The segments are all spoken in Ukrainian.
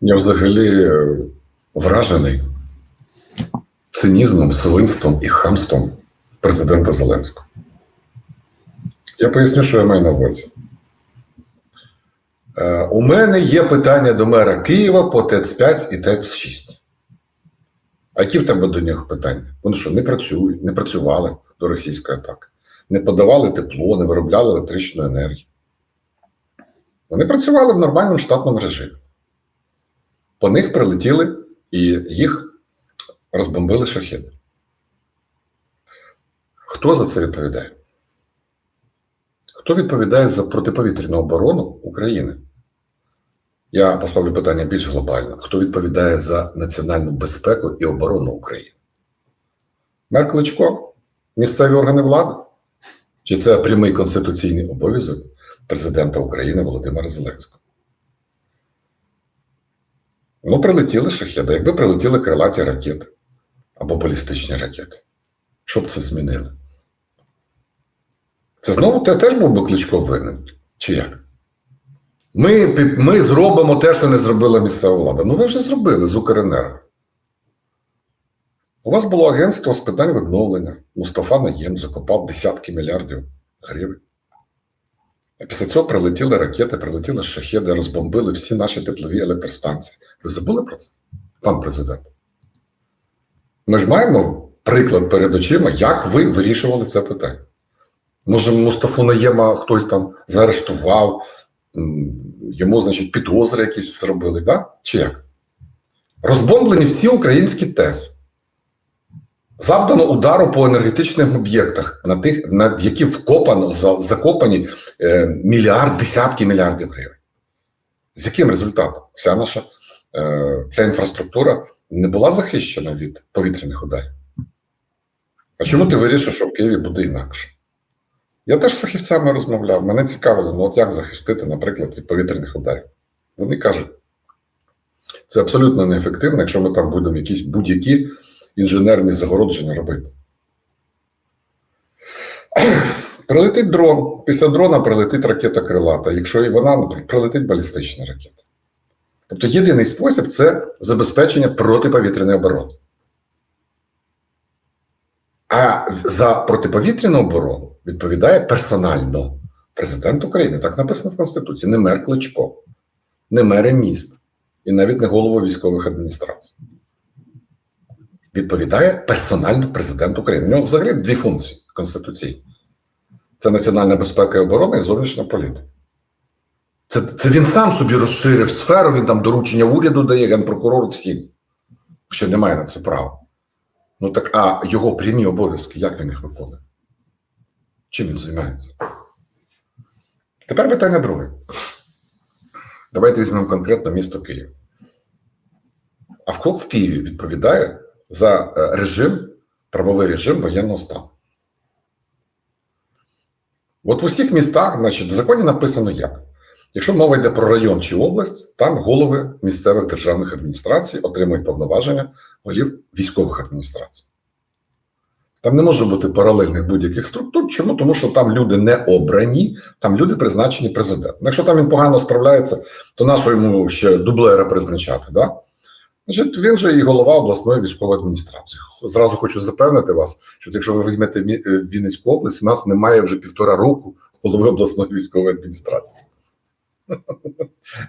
Я взагалі е, вражений цинізмом, свинством і хамством президента Зеленського. Я поясню, що я маю на увазі. Е, У мене є питання до мера Києва по ТЕЦ-5 і ТЕЦ-6. А які в тебе до нього питання? Вони що, не працюють, не працювали до російської атаки, не подавали тепло, не виробляли електричну енергію. Вони працювали в нормальному штатному режимі. По них прилетіли і їх розбомбили шахеди. Хто за це відповідає? Хто відповідає за протиповітряну оборону України? Я поставлю питання більш глобально. Хто відповідає за національну безпеку і оборону України? Мер Кличко? Місцеві органи влади? Чи це прямий конституційний обов'язок президента України Володимира Зеленського? Ну, прилетіли шахеди. Якби прилетіли крилаті ракети або балістичні ракети, що б це змінило? Це знову те теж був би Кличко винен? Чи як? Ми, ми зробимо те, що не зробила місцева влада. Ну, ви вже зробили з Укренерго. У вас було агентство з питань відновлення. Мустафа Наєм закопав десятки мільярдів гривень. Після цього прилетіли ракети, прилетіли шахеди, розбомбили всі наші теплові електростанції. Ви забули про це, пан президент? Ми ж маємо приклад перед очима, як ви вирішували це питання. Може, Мустафу Наєма хтось там заарештував, йому, значить, підозри якісь зробили, да? чи як? Розбомблені всі українські ТЕС. Завдано удару по енергетичних об'єктах, на тих, на в які вкопано закопані е, мільярд, десятки мільярдів гривень. З яким результатом? Вся наша е, ця інфраструктура не була захищена від повітряних ударів. А чому ти вирішив, що в Києві буде інакше? Я теж з фахівцями розмовляв. Мене цікавило, ну от як захистити, наприклад, від повітряних ударів. Вони кажуть, це абсолютно неефективно, якщо ми там будемо якісь будь-які інженерні загородження робити. Прилетить дрон, після дрона прилетить ракета крилата. Якщо і вона, прилетить балістична ракета. Тобто єдиний спосіб це забезпечення протиповітряної оборони. А за протиповітряну оборону відповідає персонально президент України. Так написано в Конституції, не мер Кличко, не мери міст і навіть не голова військових адміністрацій. Відповідає персонально президент України. У нього взагалі дві функції конституційні: це національна безпека і оборона і зовнішня політика. Це, це він сам собі розширив сферу, він там доручення уряду дає, генпрокурор всім, що немає на це права. Ну так, а його прямі обов'язки, як він їх виконує? Чим він займається? Тепер питання друге. Давайте візьмемо конкретно місто Київ. А в в Києві відповідає за е, режим, правовий режим воєнного стану. От в усіх містах, значить, в законі написано як. Якщо мова йде про район чи область, там голови місцевих державних адміністрацій отримують повноваження голів військових адміністрацій. Там не може бути паралельних будь-яких структур. Чому? Тому що там люди не обрані, там люди призначені президентом. Якщо там він погано справляється, то нащо йому ще дублера призначати? Да? Значить, він же і голова обласної військової адміністрації. Зразу хочу запевнити вас, що якщо ви візьмете е, Вінницьку область, у нас немає вже півтора року голови обласної військової адміністрації.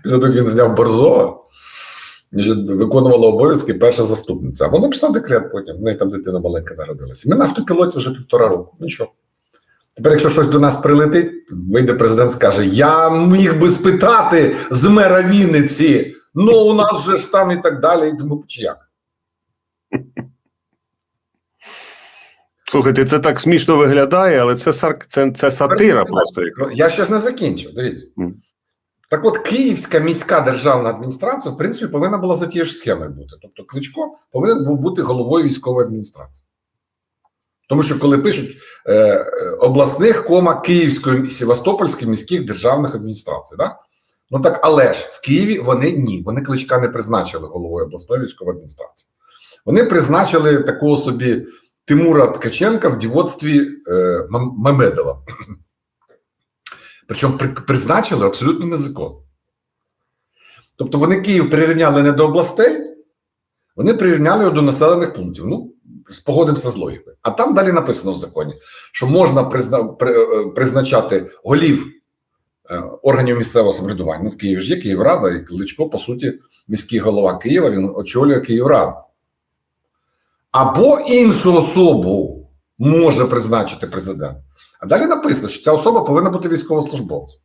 Після того, він зняв Борзова, виконувала обов'язки перша заступниця. А вона пішла декрет потім. В неї там дитина маленька народилася. Ми на автопілоті вже півтора року. Нічого. Тепер, якщо щось до нас прилетить, вийде президент скаже: Я міг би спитати з мера Вінниці. Ну, у нас же ж там і так далі. І чи як? Слухайте, це так смішно виглядає, але це сар... це, це сатира просто. Я ще ж не закінчив. Дивіться. Мгм. Так от, Київська міська державна адміністрація, в принципі, повинна була за тією ж схемою бути. Тобто, Кличко повинен був бути головою військової адміністрації. Тому що коли пишуть е, е, обласних кома Київської і Севастопольської міських державних адміністрацій, да? Ну так, але ж в Києві вони ні, вони кличка не призначили головою обласної військової адміністрації. Вони призначили такого собі Тимура Ткаченка в дівоцтві е, Мамедова. Причому при, призначили абсолютно незаконно. Тобто вони Київ прирівняли не до областей, вони прирівняли його до населених пунктів. Ну, спогодимося з логікою. А там далі написано в законі, що можна призна, при, е, призначати голів органів місцевого самоврядування. Ну, в Києві ж є Київрада, і Кличко, по суті, міський голова Києва, він очолює Київраду. Або іншу особу може призначити президент. А далі написано, що ця особа повинна бути військовослужбовцем.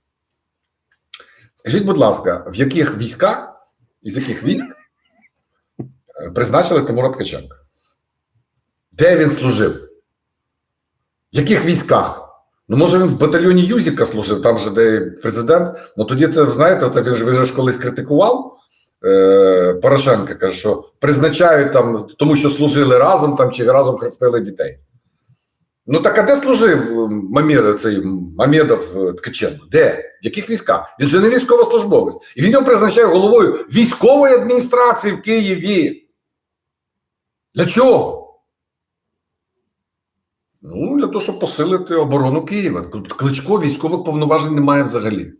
Скажіть, будь ласка, в яких військах, із яких військ е, призначили Тимура Ткаченка? Де він служив? В яких військах? Ну, може, він в батальйоні Юзіка служив, там же де президент. Ну тоді це, знаєте, це він ж, він ж колись критикував е, Порошенка, каже, що призначають там, тому що служили разом там чи разом хрестили дітей. Ну так а де служив е, Мамедов, цей Мамедов е, Ткаченко? Де? В яких військах? Він же не військовослужбовець. І він його призначає головою військової адміністрації в Києві. Для чого? Ну, для того, щоб посилити оборону Києва. Кличко військових повноважень немає взагалі.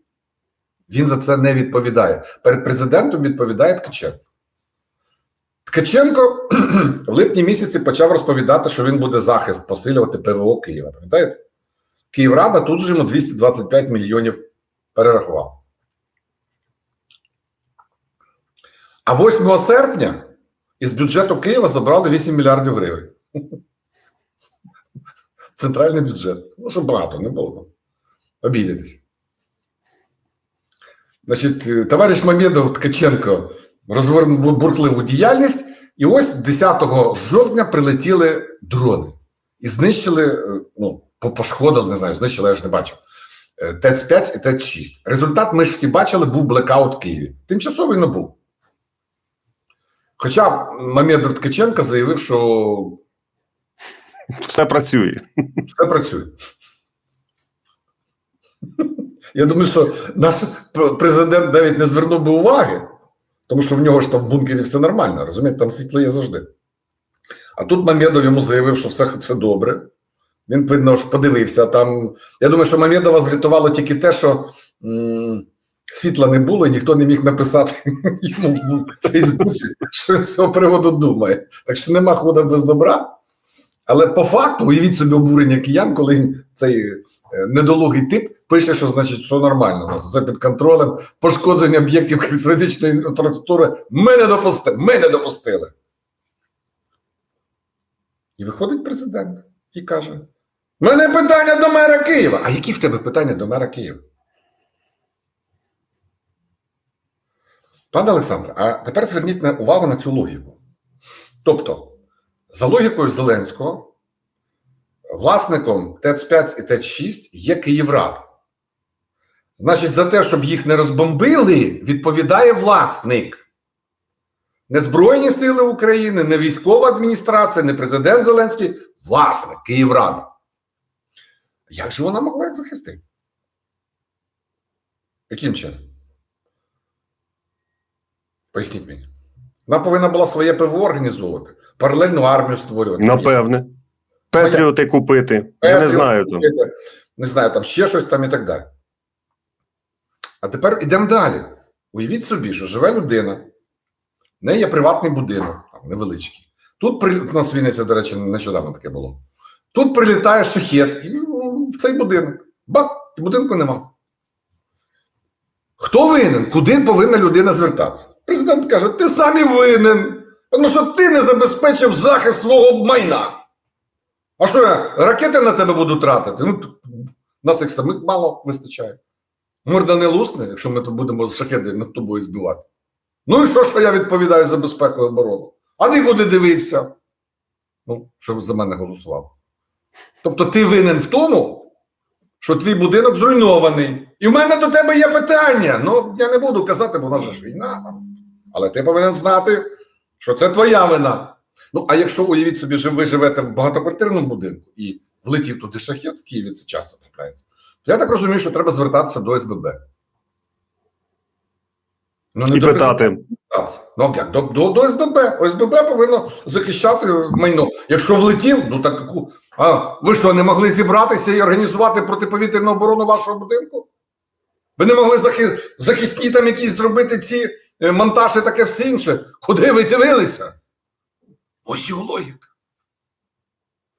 Він за це не відповідає. Перед президентом відповідає Ткаченко. Ткаченко в липні місяці почав розповідати, що він буде захист посилювати ПВО Києва. Пам'ятаєте? Київрада тут же йому 225 мільйонів перерахував. А 8 серпня із бюджету Києва забрали 8 мільярдів гривень. Центральний бюджет. Ну, що багато, не було там. Обідятись. Значить, е, товариш Мамедов Ткаченко розвернув бурхливу діяльність, і ось 10 жовтня прилетіли дрони і знищили, е, ну, по- пошкодили, не знаю, знищили, я ж не бачив. е, ТЕЦ-5 і ТЕЦ-6. Результат ми ж всі бачили, був блекаут в Києві. Тимчасовий не був. Хоча Мамедов Ткаченко заявив, що Все працює. все працює. Я думаю, що наш президент навіть не звернув би уваги, тому що в нього ж там в бункері все нормально, розумієте, там світло є завжди. А тут Мамедов йому заявив, що все, все добре. Він, видно, ж подивився там. Я думаю, що Мамедова зврятувало тільки те, що м- світла не було, і ніхто не міг написати йому в Фейсбуці, що з цього приводу думає. Так що нема хода без добра. Але по факту, уявіть собі обурення киян, коли цей е, недолугий тип пише, що значить все нормально. У нас все під контролем, пошкодження об'єктів критичної інфраструктури ми не допустили. Ми не допустили. І виходить президент і каже: мене питання до мера Києва. А які в тебе питання до мера Києва? Пане Олександре, а тепер зверніть увагу на цю логіку. Тобто, за логікою Зеленського, власником ТЕЦ-5 і ТЕЦ-6 є Київрада. Значить, за те, щоб їх не розбомбили, відповідає власник. Не Збройні Сили України, не військова адміністрація, не президент Зеленський, власник Київрада. Як же вона могла їх захистити? Яким чином? Поясніть мені. Вона повинна була своє ПВО організовувати, паралельну армію створювати. Напевне. Петріоти купити. Я не знаю там. Не знаю, там ще щось там і так далі. А тепер йдемо далі. Уявіть собі, що живе людина, в неї є приватний будинок, там, невеличкий. Тут при... у нас в Вінниці, до речі, нещодавно таке було. Тут прилітає шахет і ну, в цей будинок. Бах, і будинку нема. Хто винен? Куди повинна людина звертатися? Президент каже: ти сам і винен, тому що ти не забезпечив захист свого майна. А що я ракети на тебе буду тратити? Ну, нас їх самих мало вистачає. Морда не лусне, якщо ми тут будемо шахеди над тобою збивати. Ну і що, що я відповідаю за безпеку і оборону? А ти куди дивився? Ну, щоб за мене голосував. Тобто ти винен в тому, що твій будинок зруйнований. І в мене до тебе є питання. Ну, я не буду казати, бо в нас ж війна. Але ти повинен знати, що це твоя вина. Ну, а якщо уявіть собі, що ви живете в багатоквартирному будинку і влетів туди шахет в Києві, це часто трапляється, то я так розумію, що треба звертатися до СББ. Ну, І до питати. Ну, як? До, до, до СББ. ОСББ повинно захищати майно. Якщо влетів, ну так а ви що, не могли зібратися і організувати протиповітряну оборону вашого будинку? Ви не могли захи... захисні там якісь зробити ці монтаж і таке все інше. Куди ви дивилися? Ось його логіка.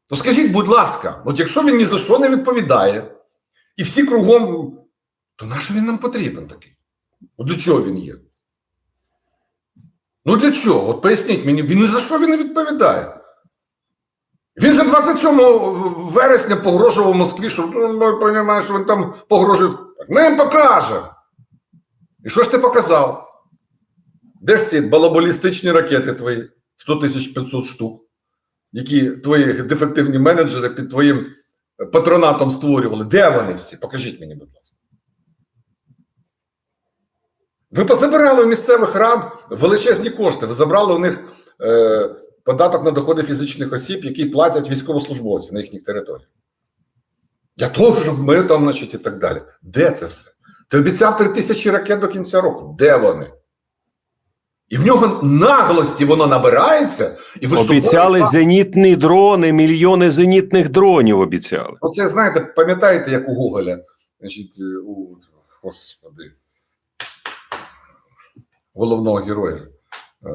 Ну скажіть, будь ласка, от якщо він ні за що не відповідає, і всі кругом, то нащо він нам потрібен такий? Для чого він є? Ну для чого? От поясніть мені, він за що він не відповідає. Він же 27 вересня погрожував Москві, що ну, розумієш, він там погрожує. Ми їм покажемо. І що ж ти показав? Де ж ці балаболістичні ракети твої? 100 тисяч 500 штук, які твої дефективні менеджери під твоїм патронатом створювали. Де вони всі? Покажіть мені, будь ласка. Ви позабирали у місцевих рад величезні кошти. Ви забрали у них е, податок на доходи фізичних осіб, які платять військовослужбовці на їхніх територіях. Для того, щоб ми там, значить, і так далі. Де це все? Ти обіцяв три тисячі ракет до кінця року. Де вони? І в нього наглості воно набирається і виступає. Обіцяли зенітні дрони, мільйони зенітних дронів обіцяли. Оце знаєте, пам'ятаєте, як у Гоголя, значить, е, у господи, головного героя, е,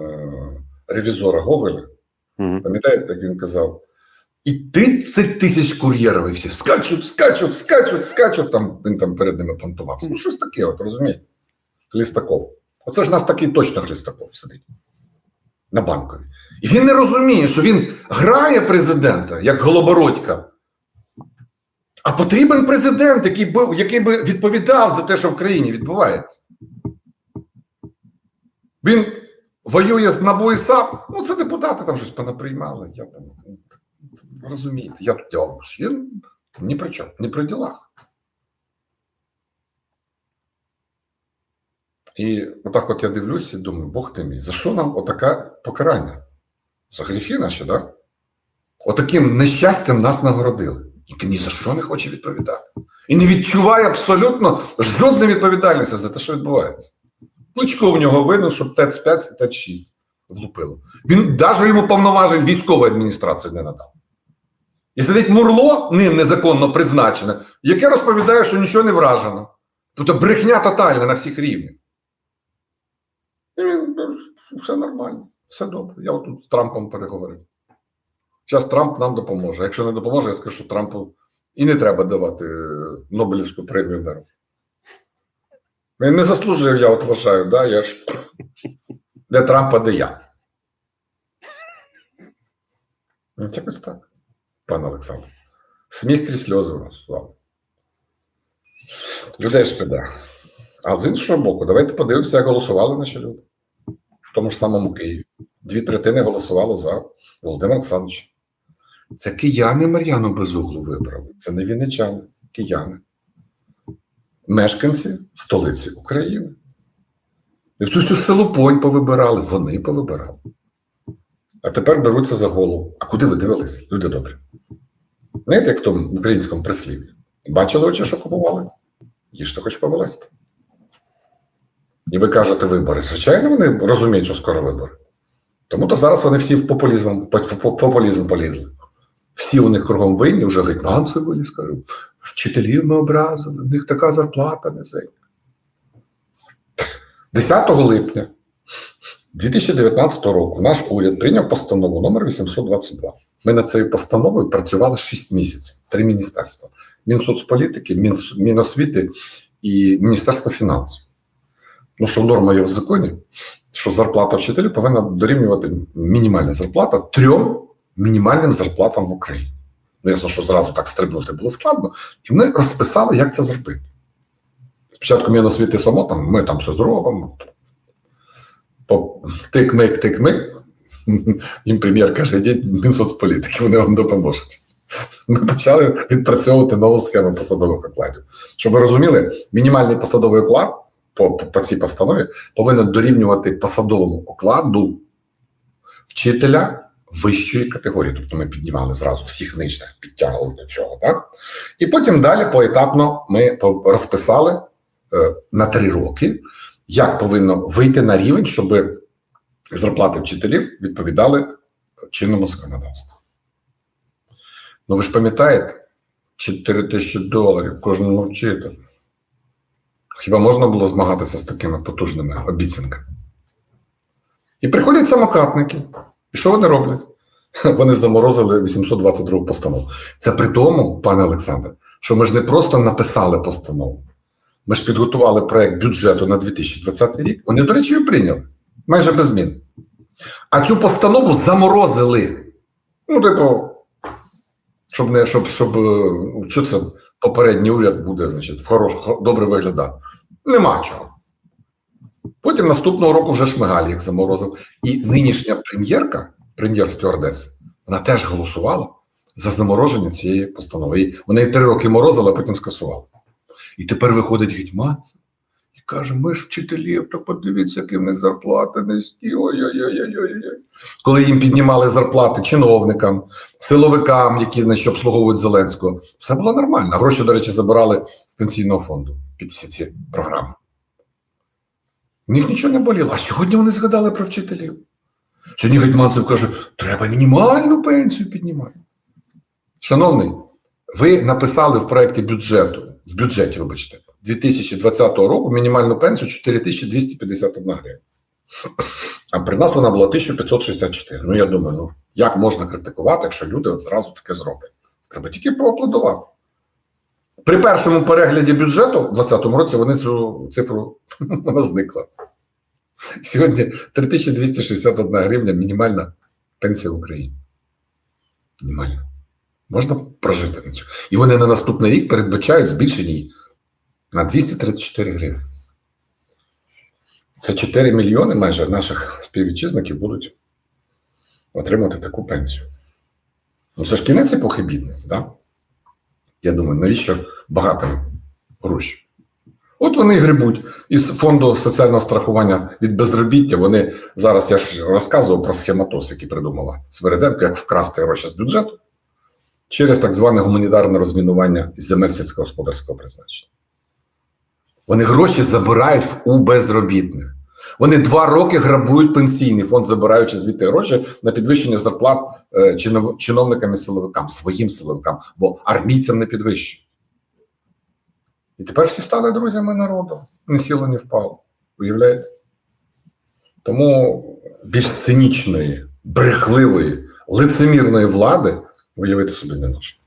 ревізора Гоголя, Мгм. пам'ятаєте, як він казав? І 30 тисяч кур'єрів, і всі скачуть, скачуть, скачуть, скачуть. Там він там перед ними понтувався. Ну, щось таке, от розумієте? Хлістаков. Оце ж нас такий точно Хлістаков сидить на банкові. І він не розуміє, що він грає президента як голобородька. А потрібен президент, який би, який би відповідав за те, що в країні відбувається. Він воює з НАБУ і САП. Ну, це депутати там щось понаприймали. Я там, ну, розумієте, я тут дякуюсь. Я ні при чому, ні при ділах. І отак от я дивлюся і думаю, Бог ти мій, за що нам отаке покарання? За гріхи наші, так? Да? Отаким нещастям нас нагородили. Тільки ні за що не хоче відповідати. І не відчуває абсолютно жодної відповідальності за те, що відбувається. Кличко в нього видно, що ТЕЦ-5 і ТЕЦ-6 влупило. Він навіть йому повноважень військової адміністрації не надав. І сидить мурло, ним незаконно призначене, яке розповідає, що нічого не вражено. Тобто брехня тотальна на всіх рівнях. І він ну, все нормально, все добре. Я отут з Трампом переговорив. Зараз Трамп нам допоможе. Якщо не допоможе, я скажу, що Трампу і не треба давати е, Нобелівську премію миру. Він не заслужив, я от вважаю, да? я ж де Трампа, де я. Ну, якось так, пане Олександр. Сміх крізь сльози у нас. Людей шкода. А з іншого боку, давайте подивимося, як голосували наші люди. В тому ж самому Києві. Дві третини голосувало за Володимира Олександровича. Це кияни Мар'яну Безуглу вибрали. Це не вінничани, кияни. Мешканці столиці України. І цю всю шелупонь повибирали, вони повибирали. А тепер беруться за голову. А куди ви дивились, люди добрі? Знаєте, як в тому українському прислів'ї? Бачили очі, що купували? Їжте хоч повелести. І ви кажете вибори. Звичайно, вони розуміють, що скоро вибори. Тому то зараз вони всі в популізм, популізм полізли. Всі у них кругом винні, вже гетьманці виліз, кажуть, вчителів ми образили, в них така зарплата низенька. 10 липня 2019 року наш уряд прийняв постанову номер 822. Ми над цією постановою працювали 6 місяців, три міністерства: Мінсоцполітики, Мінс- Міносвіти і Міністерство фінансів. Ну, що норма є в законі, що зарплата вчителів повинна дорівнювати мінімальна зарплата трьом мінімальним зарплатам в Україні. Ну, ясно, що зразу так стрибнути було складно, і ми розписали, як це зробити. Спочатку Міносвіти само там, ми там все зробимо. Тик-мик, тик-мик. Їм прем'єр каже, йдіть Мінсоцполітики, вони вам допоможуть. Ми почали відпрацьовувати нову схему посадових окладів. Щоб ви розуміли, мінімальний посадовий оклад по, по, цій постанові повинен дорівнювати посадовому окладу вчителя вищої категорії. Тобто ми піднімали зразу всіх нижних, підтягували до цього. Так? І потім далі поетапно ми розписали е, на три роки, як повинно вийти на рівень, щоб зарплати вчителів відповідали чинному законодавству. Ну ви ж пам'ятаєте, 4 тисячі доларів кожному вчителю. Хіба можна було змагатися з такими потужними обіцянками? І приходять самокатники. І що вони роблять? Вони заморозили 822 постанову. Це при тому, пане Олександре, що ми ж не просто написали постанову. Ми ж підготували проект бюджету на 2020 рік. Вони, до речі, її прийняли майже без змін. А цю постанову заморозили. Ну, типу, щоб не щоб, щоб е, що це попередній уряд буде, значить, хорош, добре виглядати. Нема чого. Потім наступного року вже Шмигаль їх заморозив. І нинішня прем'єрка, прем'єр стюардес, вона теж голосувала за замороження цієї постанови. І вони її три роки морозили, а потім скасували. І тепер виходить гетьманцев каже: ми ж вчителів, то подивіться, які в них зарплати низькі. Ой-ой-ой-ой-ой. Коли їм піднімали зарплати чиновникам, силовикам, які значить, обслуговують Зеленського, все було нормально. Гроші, до речі, забирали з пенсійного фонду під всі ці програми. В них нічого не боліло. А сьогодні вони згадали про вчителів. Сьогодні Гетьманцев каже, треба мінімальну пенсію піднімати. Шановний, ви написали в проєкті бюджету, в бюджеті, вибачте, 2020 року мінімальну пенсію 4251 гривня. А при нас вона була 1564. Ну, я думаю, ну як можна критикувати, якщо люди от зразу таке зроблять? Треба тільки поаплодувати. При першому перегляді бюджету в 2020 році вони цю цифру вона зникла. Сьогодні 3261 гривня мінімальна пенсія в Україні. Мінімальна. Можна прожити на цю. І вони на наступний рік передбачають збільшення на 234 гривні. Це 4 мільйони майже наших співвітчизників будуть отримати таку пенсію. Ну, це ж кінець епохи бідності? Да? Я думаю, навіщо багато грошей? От вони грибуть із фонду соціального страхування від безробіття. Вони зараз я ж розказував про схематоз, який придумала Свериденко, як вкрасти гроші з бюджету через так зване гуманітарне розмінування земель сільськогосподарського призначення. Вони гроші забирають у безробітних. Вони два роки грабують пенсійний фонд, забираючи звідти гроші на підвищення зарплат е, чиновникам і силовикам, своїм силовикам, бо армійцям не підвищують. І тепер всі стали друзями народу. Не сіло, не впало. Уявляєте? Тому більш цинічної, брехливої, лицемірної влади уявити собі не можна.